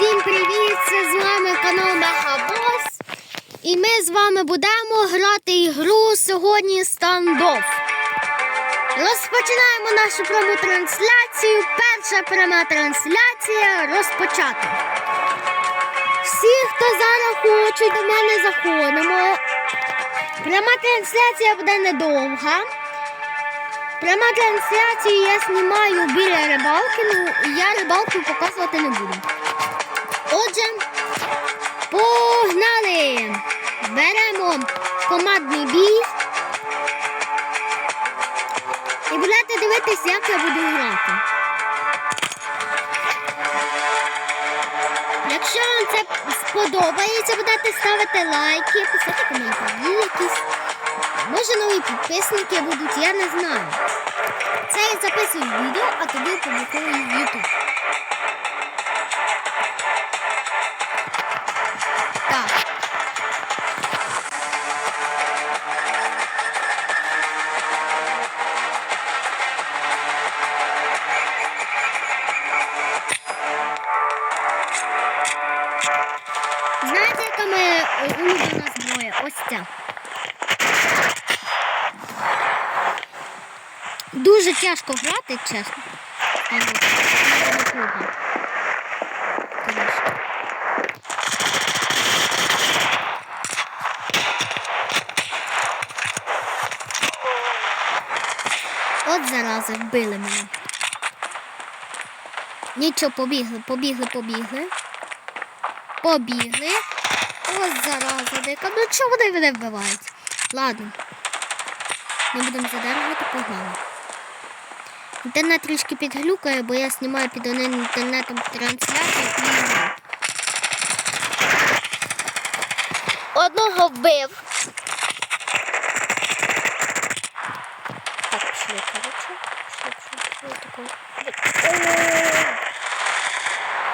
Всім привіт! Це з вами канал Мегабос. І ми з вами будемо грати ігру сьогодні стандоф. Розпочинаємо нашу пряму трансляцію. Перша пряма трансляція розпочата. Всі, хто зараз хочуть до мене заходимо. Пряма трансляція буде недовга. Пряма трансляцію я знімаю біля рибалки, ну я рибалку показувати не буду. Бій. І будете дивитись, як я буду грати. Якщо вам це сподобається, будете ставити лайки, писати коментарі якісь. Може нові підписники будуть, я не знаю. Це я записую відео, а тоді опублікую в YouTube. Зброя? Дуже тяжко грати, чесно. От зараза, вбили мене. Нічого, побігли, побігли, побігли. Побігли. Ось зараза, дика. Ну чого вони мене вбивають? Ладно. Ми будемо задержувати погнали. Інтернет трішки підглюкає, бо я знімаю під одним інтернетом трансляцію. Одного вбив. Так, пішли, коротше. Пішли, пішли, пішли, такого.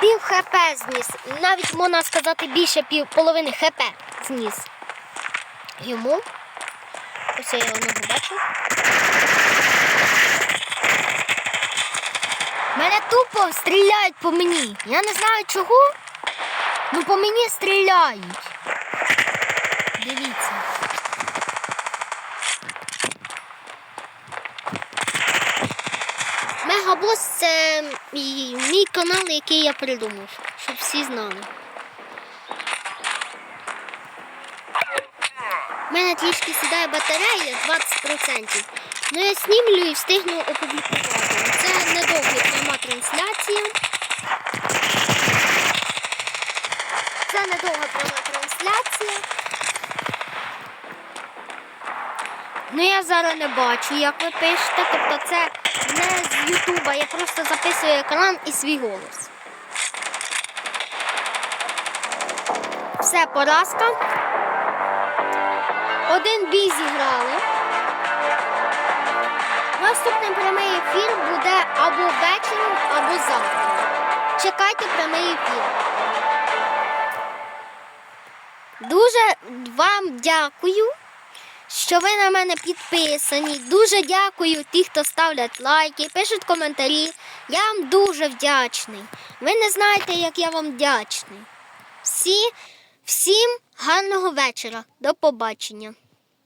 Пів хп зніс. Навіть можна сказати більше пів половини хп зніс. Йому. Ось я його ногу бачу. Мене тупо стріляють по мені. Я не знаю чого. Ну по мені стріляють. Дивіться. Мегабос це мій, канал, який я придумав, щоб всі знали. У мене трішки сідає батарея 20%. Ну я знімлю і встигну опублікувати. Це недовга пряма трансляція. Це недовга пряма трансляція. Ну я зараз не бачу, як ви пишете. Тобто це не з Ютуба, я просто записую екран і свій голос. Все, поразка. Один бій зіграли. Наступний прямий ефір буде або ввечері, або завтра. Чекайте прямий ефір. Дуже вам дякую, що ви на мене підписані. Дуже дякую тим, хто ставлять лайки, пишуть коментарі. Я вам дуже вдячний. Ви не знаєте, як я вам вдячний. Всі, всім гарного вечора. До побачення.